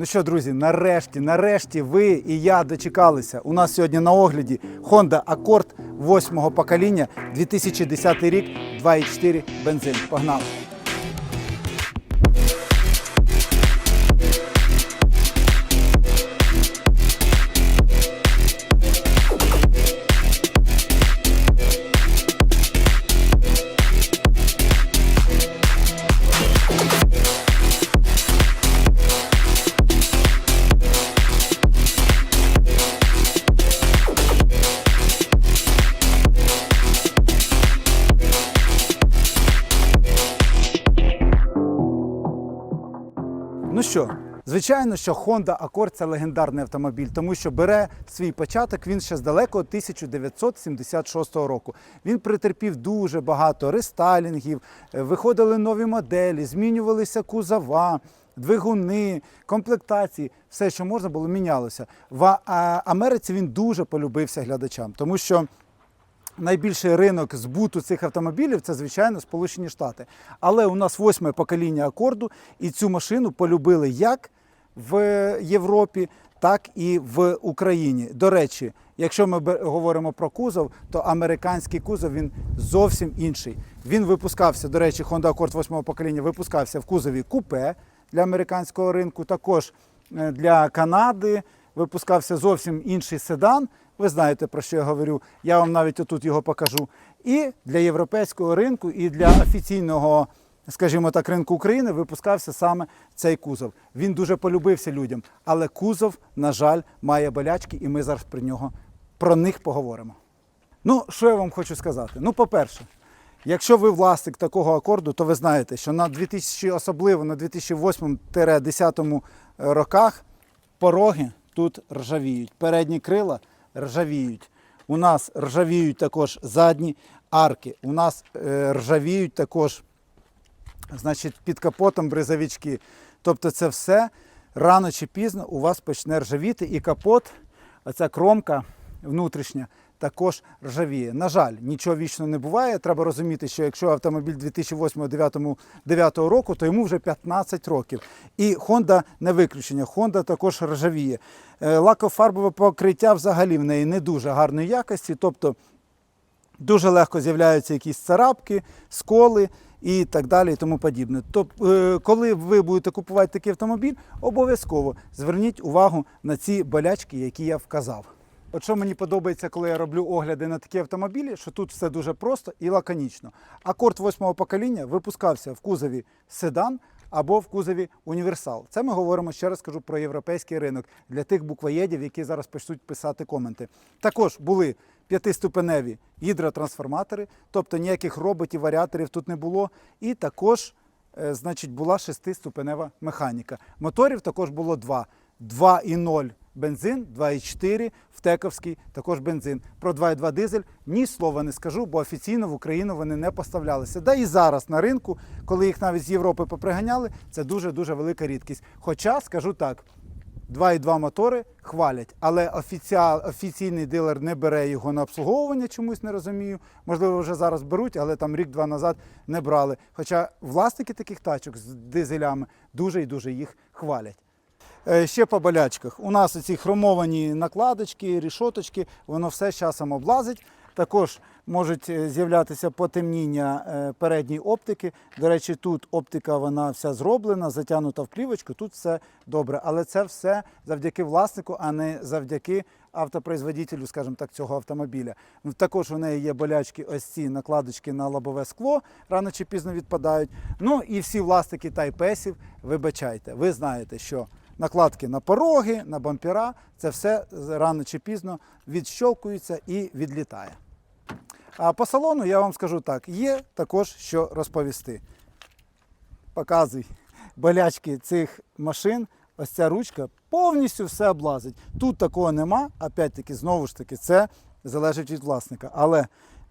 Ну що, друзі, нарешті, нарешті ви і я дочекалися. У нас сьогодні на огляді Honda Accord 8 покоління, 2010 рік, 2,4 бензин. Погнали! Звичайно, що Honda Accord це легендарний автомобіль, тому що бере свій початок він ще з далекого 1976 року. Він претерпів дуже багато рестайлінгів, е, виходили нові моделі, змінювалися кузова. Двигуни, комплектації, все, що можна було, мінялося. В Америці він дуже полюбився глядачам, тому що найбільший ринок збуту цих автомобілів це, звичайно, Сполучені Штати. Але у нас восьме покоління акорду, і цю машину полюбили як в Європі, так і в Україні. До речі, якщо ми говоримо про кузов, то американський кузов він зовсім інший. Він випускався, до речі, Honda Accord восьмого покоління випускався в кузові купе для американського ринку, також е, для Канади випускався зовсім інший седан. Ви знаєте, про що я говорю. Я вам навіть отут його покажу. І для європейського ринку, і для офіційного, скажімо так, ринку України випускався саме цей кузов. Він дуже полюбився людям, але кузов, на жаль, має болячки, і ми зараз про нього про них поговоримо. Ну, що я вам хочу сказати? Ну, по-перше, якщо ви власник такого акорду, то ви знаєте, що на 2000, особливо на 2008-2010 роках пороги тут ржавіють. Передні крила ржавіють. У нас ржавіють також задні арки. У нас е, ржавіють також значить, під капотом бризовички. Тобто це все рано чи пізно у вас почне ржавіти, і капот, оця кромка внутрішня, також ржавіє. На жаль, нічого вічно не буває. Треба розуміти, що якщо автомобіль 2008-2009 року, то йому вже 15 років. І Honda не виключення. Honda також ржавіє. Е, Лакофарбове покриття взагалі в неї не дуже гарної якості. Тобто дуже легко з'являються якісь царапки, сколи і так далі, і тому подібне. Тобто, коли ви будете купувати такий автомобіль, обов'язково зверніть увагу на ці болячки, які я вказав. От що мені подобається, коли я роблю огляди на такі автомобілі, що тут все дуже просто і лаконічно. Акорд восьмого покоління випускався в кузові седан або в кузові універсал. Це ми говоримо ще раз кажу про європейський ринок для тих буквоєдів, які зараз почнуть писати коменти. Також були п'ятиступеневі гідротрансформатори, тобто ніяких роботів, варіаторів тут не було. І також е, значить, була шестиступенева механіка. Моторів також було два: 2,0 бензин, 2,4 втековський, також бензин. Про 2,2 дизель ні слова не скажу, бо офіційно в Україну вони не поставлялися. Да і зараз на ринку, коли їх навіть з Європи поприганяли, це дуже-дуже велика рідкість. Хоча, скажу так, 2,2 мотори хвалять, але офіційний дилер не бере його на обслуговування, чомусь не розумію. Можливо, вже зараз беруть, але там рік-два назад не брали. Хоча власники таких тачок з дизелями дуже і дуже їх хвалять. Е, Ще по болячках. У нас ці хромовані накладочки, рішоточки, воно все з часом облазить. Також можуть е, з'являтися потемніння е, передньої оптики. До речі, тут оптика вона вся зроблена, затягнута в плівочку, тут все добре. Але це все завдяки власнику, а не завдяки автопроизводителю, скажімо так, цього автомобіля. Також у неї є болячки, ось ці накладочки на лобове скло, рано чи пізно відпадають. Ну і всі власники тайпесів, вибачайте, ви знаєте, що накладки на пороги, на бампера, це все рано чи пізно відщолкується і відлітає. А по салону я вам скажу так: є також що розповісти. Показуй болячки цих машин. Ось ця ручка повністю все облазить. Тут такого нема. Опять-таки, знову ж таки, це залежить від власника. Але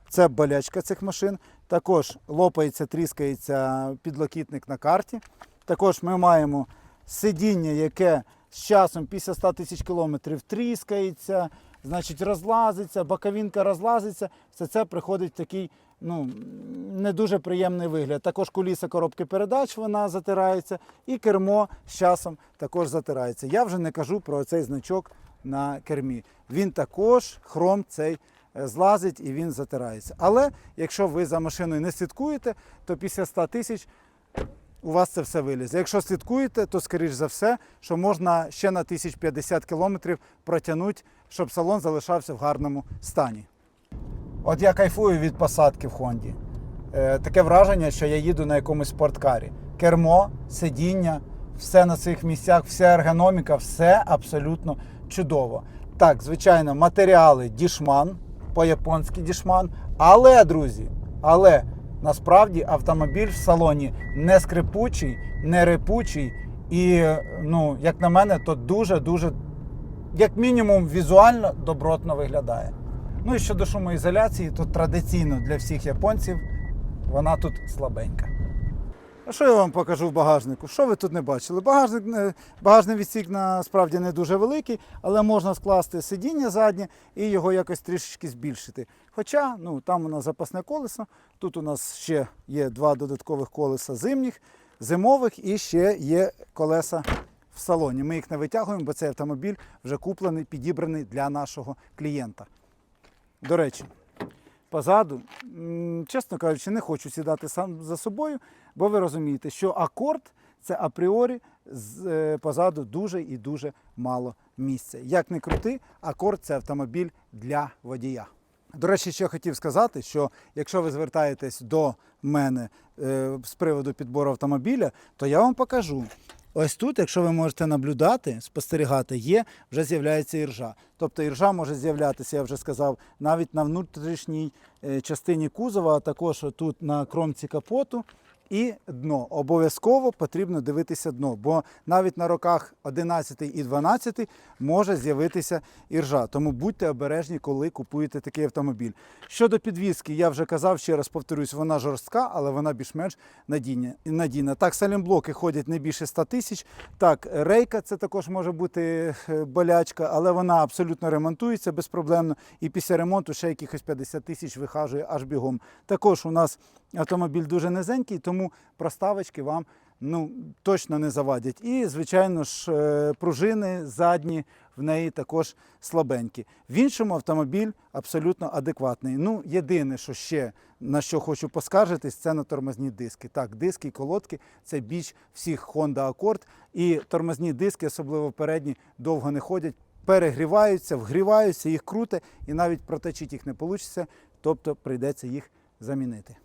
це болячка цих машин. Також лопається, тріскається підлокітник на карті. Також ми маємо сидіння, яке з часом після 100 тисяч кілометрів тріскається, значить розлазиться, боковинка розлазиться. Все це приходить в такий ну, не дуже приємний вигляд. Також куліса коробки передач вона затирається, і кермо з часом також затирається. Я вже не кажу про цей значок на кермі. Він також хром цей е, злазить і він затирається. Але якщо ви за машиною не слідкуєте, то після 100 тисяч у вас це все вилізе. Якщо слідкуєте, то скоріш за все, що можна ще на 1050 кілометрів протягнути, щоб салон залишався в гарному стані. От я кайфую від посадки в Хонді. Е, таке враження, що я їду на якомусь спорткарі. Кермо, сидіння, все на своїх місцях, вся ергономіка, все абсолютно чудово. Так, звичайно, матеріали дішман, по-японськи дішман. Але, друзі, але насправді автомобіль в салоні не скрипучий, не репучий. І, ну, як на мене, то дуже-дуже, як мінімум, візуально добротно виглядає. Ну і щодо шумоізоляції, то традиційно для всіх японців вона тут слабенька. А що я вам покажу в багажнику? Що ви тут не бачили? Багажник, багажний відсік насправді не дуже великий, але можна скласти сидіння заднє і його якось трішечки збільшити. Хоча ну, там у нас запасне колесо, тут у нас ще є два додаткових колеса зимніх, зимових і ще є колеса в салоні. Ми їх не витягуємо, бо цей автомобіль вже куплений, підібраний для нашого клієнта. До речі, позаду, чесно кажучи, не хочу сідати сам за собою, бо ви розумієте, що акорд це апріорі е, позаду дуже і дуже мало місця. Як не крути, акорд це автомобіль для водія. До речі, ще хотів сказати, що якщо ви звертаєтесь до мене е, з приводу підбору автомобіля, то я вам покажу. Ось тут, якщо ви можете наблюдати, спостерігати, є, вже з'являється іржа. Тобто іржа може з'являтися, я вже сказав, навіть на внутрішній е, частині кузова, а також тут на кромці капоту. І дно. Обов'язково потрібно дивитися дно, бо навіть на роках 11 і 12 може з'явитися іржа. Тому будьте обережні, коли купуєте такий автомобіль. Щодо підвіски, я вже казав, ще раз повторюсь, вона жорстка, але вона більш-менш надійна. надійна. Так, салімблоки ходять не більше 100 тисяч. Так, рейка це також може бути е, болячка, але вона абсолютно ремонтується безпроблемно. І після ремонту ще якихось 50 тисяч вихажує аж бігом. Також у нас автомобіль дуже низенький, тому проставочки вам ну, точно не завадять. І, звичайно ж, е, пружини задні в неї також слабенькі. В іншому автомобіль абсолютно адекватний. Ну, єдине, що ще на що хочу поскаржитись, це на тормозні диски. Так, диски і колодки це біч всіх Honda Accord. І тормозні диски, особливо передні, довго не ходять, перегріваються, вгріваються, їх круте, і навіть проточити їх не вийде, тобто прийдеться їх замінити.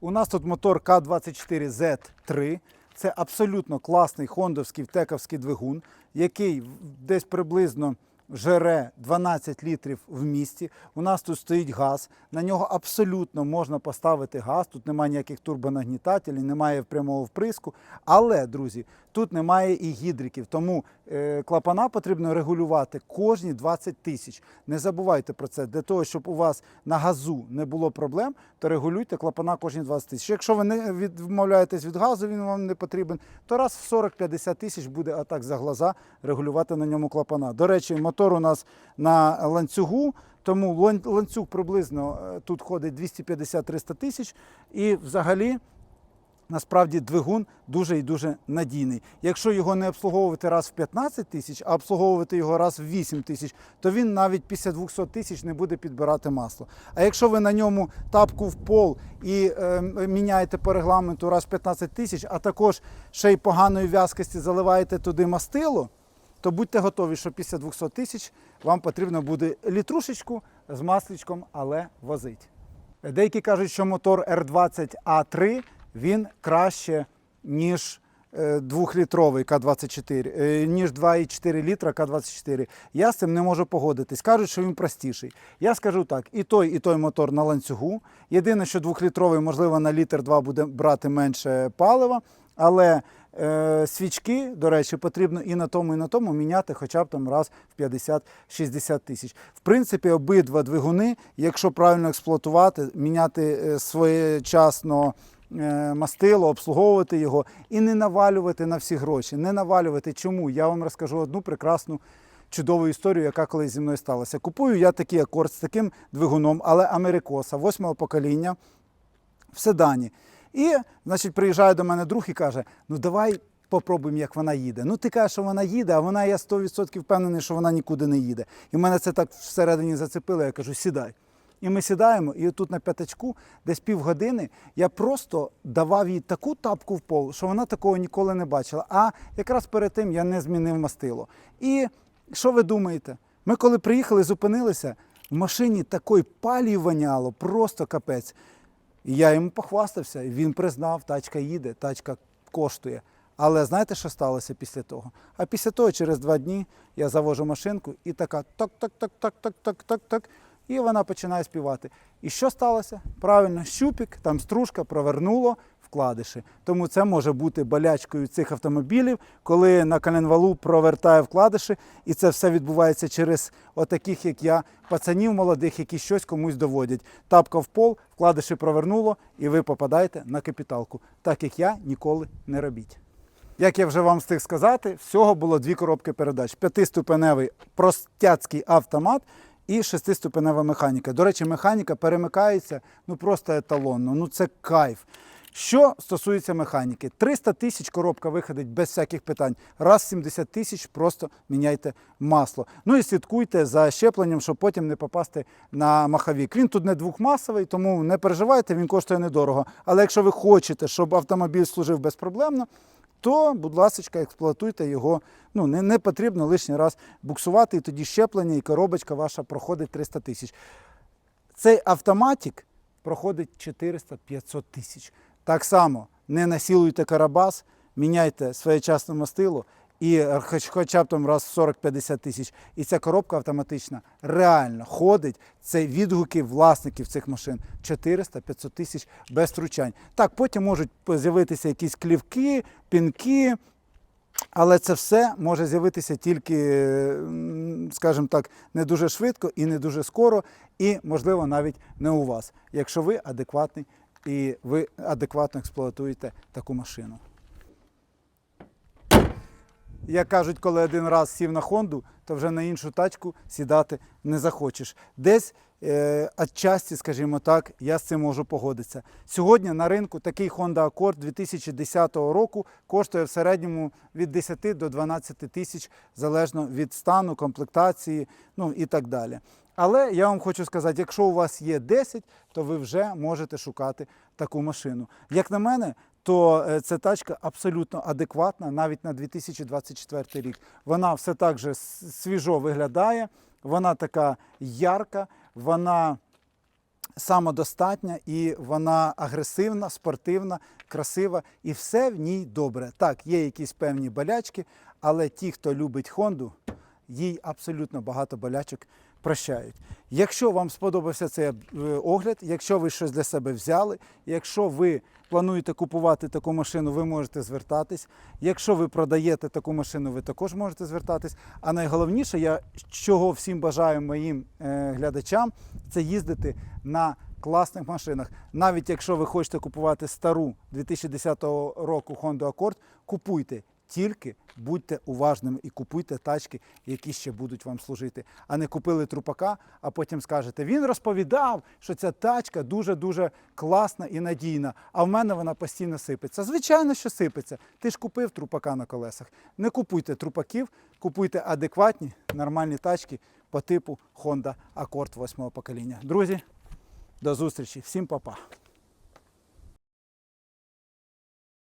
У нас тут мотор К24Z3. Це абсолютно класний хондовський втековський двигун, який десь приблизно жере 12 літрів в місті. У нас тут стоїть газ. На нього абсолютно можна поставити газ. Тут немає ніяких турбонагнітателів, немає прямого вприску. Але, друзі, тут немає і гідриків. Тому е, клапана потрібно регулювати кожні 20 тисяч. Не забувайте про це. Для того, щоб у вас на газу не було проблем, то регулюйте клапана кожні 20 тисяч. Якщо ви не відмовляєтесь від газу, він вам не потрібен, то раз в 40-50 тисяч буде атак за глаза регулювати на ньому клапана. До речі, мотор у нас на ланцюгу. Тому ланцюг приблизно е, тут ходить 250-300 тисяч. І взагалі Насправді двигун дуже і дуже надійний. Якщо його не обслуговувати раз в 15 тисяч, а обслуговувати його раз в 8 тисяч, то він навіть після 200 тисяч не буде підбирати масло. А якщо ви на ньому тапку в пол і е, міняєте по регламенту раз в 15 тисяч, а також ще й поганої в'язкості заливаєте туди мастило, то будьте готові, що після 200 тисяч вам потрібно буде літрушечку з масличком, але возить. Деякі кажуть, що мотор R20A3 він краще, ніж е, двохлітровий К-24, е, ніж 2,4 літра К-24. Я з цим не можу погодитись. Кажуть, що він простіший. Я скажу так: і той, і той мотор на ланцюгу. Єдине, що двохлітровий, можливо, на літр 2 буде брати менше палива, але е, свічки, до речі, потрібно і на тому, і на тому міняти хоча б там раз в 50-60 тисяч. В принципі, обидва двигуни, якщо правильно експлуатувати, міняти е, своєчасно мастило, обслуговувати його і не навалювати на всі гроші. Не навалювати. Чому? Я вам розкажу одну прекрасну. Чудову історію, яка колись зі мною сталася. Купую я такий акорд з таким двигуном, але Америкоса, восьмого покоління. в седані. І, значить, приїжджає до мене друг і каже: ну давай попробуємо, як вона їде. Ну, ти кажеш, що вона їде, а вона я 100% впевнений, що вона нікуди не їде. І мене це так всередині зацепило, я кажу, сідай. І ми сідаємо, і тут на п'ятачку, десь півгодини, я просто давав їй таку тапку в пол, що вона такого ніколи не бачила. А якраз перед тим я не змінив мастило. І що ви думаєте? Ми коли приїхали, зупинилися, в машині такої палії воняло, просто капець. І я йому похвастався, він признав, тачка їде, тачка коштує. Але знаєте, що сталося після того? А після того, через два дні, я завожу машинку і така так-так-так-так-так-так-так. І вона починає співати. І що сталося? Правильно, щупік, там стружка провернуло вкладиші. Тому це може бути болячкою цих автомобілів, коли на коленвалу провертає вкладиші, і це все відбувається через отаких, як я, пацанів молодих, які щось комусь доводять. Тапка в пол, вкладиші провернуло, і ви попадаєте на капіталку. Так як я ніколи не робіть. Як я вже вам встиг сказати, всього було дві коробки передач: п'ятиступеневий простяцький автомат і шестиступенева механіка. До речі, механіка перемикається ну просто еталонно. Ну це кайф. Що стосується механіки, 300 тисяч коробка виходить без всяких питань. Раз 70 тисяч просто міняйте масло. Ну і слідкуйте за щепленням, щоб потім не попасти на маховік. Він тут не двохмасовий, тому не переживайте, він коштує недорого. Але якщо ви хочете, щоб автомобіль служив безпроблемно, то, будь ласка, експлуатуйте його. Ну, не, не потрібно лишній раз буксувати, і тоді щеплення, і коробочка ваша проходить 300 тисяч. Цей автоматик проходить 400-500 тисяч. Так само не насілуйте карабас, міняйте своєчасне мастило, і хоч, хоча б там раз в 40-50 тисяч. І ця коробка автоматична реально ходить. Це відгуки власників цих машин 400-500 тисяч без втручань. Так, потім можуть з'явитися якісь клівки, пінки. Але це все може з'явитися тільки, скажімо так, не дуже швидко і не дуже скоро, і, можливо, навіть не у вас, якщо ви адекватний і ви адекватно експлуатуєте таку машину. Як кажуть, коли один раз сів на Хонду, то вже на іншу тачку сідати не захочеш. Десь е, скажімо так, я з цим можу погодитися. Сьогодні на ринку такий Honda Accord 2010 року коштує в середньому від 10 до 12 тисяч залежно від стану, комплектації, ну і так далі. Але я вам хочу сказати, якщо у вас є 10, то ви вже можете шукати таку машину. Як на мене, то е, ця тачка абсолютно адекватна навіть на 2024 рік. Вона все так же свіжо виглядає, вона така ярка, вона самодостатня і вона агресивна, спортивна, красива, і все в ній добре. Так, є якісь певні болячки, але ті, хто любить Хонду, їй абсолютно багато болячок прощають. Якщо вам сподобався цей е, огляд, якщо ви щось для себе взяли, якщо ви плануєте купувати таку машину, ви можете звертатись. Якщо ви продаєте таку машину, ви також можете звертатись. А найголовніше, я чого всім бажаю моїм е, глядачам, це їздити на класних машинах. Навіть якщо ви хочете купувати стару 2010 року Honda Accord, купуйте. Тільки будьте уважними і купуйте тачки, які ще будуть вам служити. А не купили трупака, а потім скажете, він розповідав, що ця тачка дуже-дуже класна і надійна, а в мене вона постійно сипеться. Звичайно, що сипеться. Ти ж купив трупака на колесах. Не купуйте трупаків, купуйте адекватні, нормальні тачки по типу Honda Accord 8 покоління. Друзі, до зустрічі, всім па-па.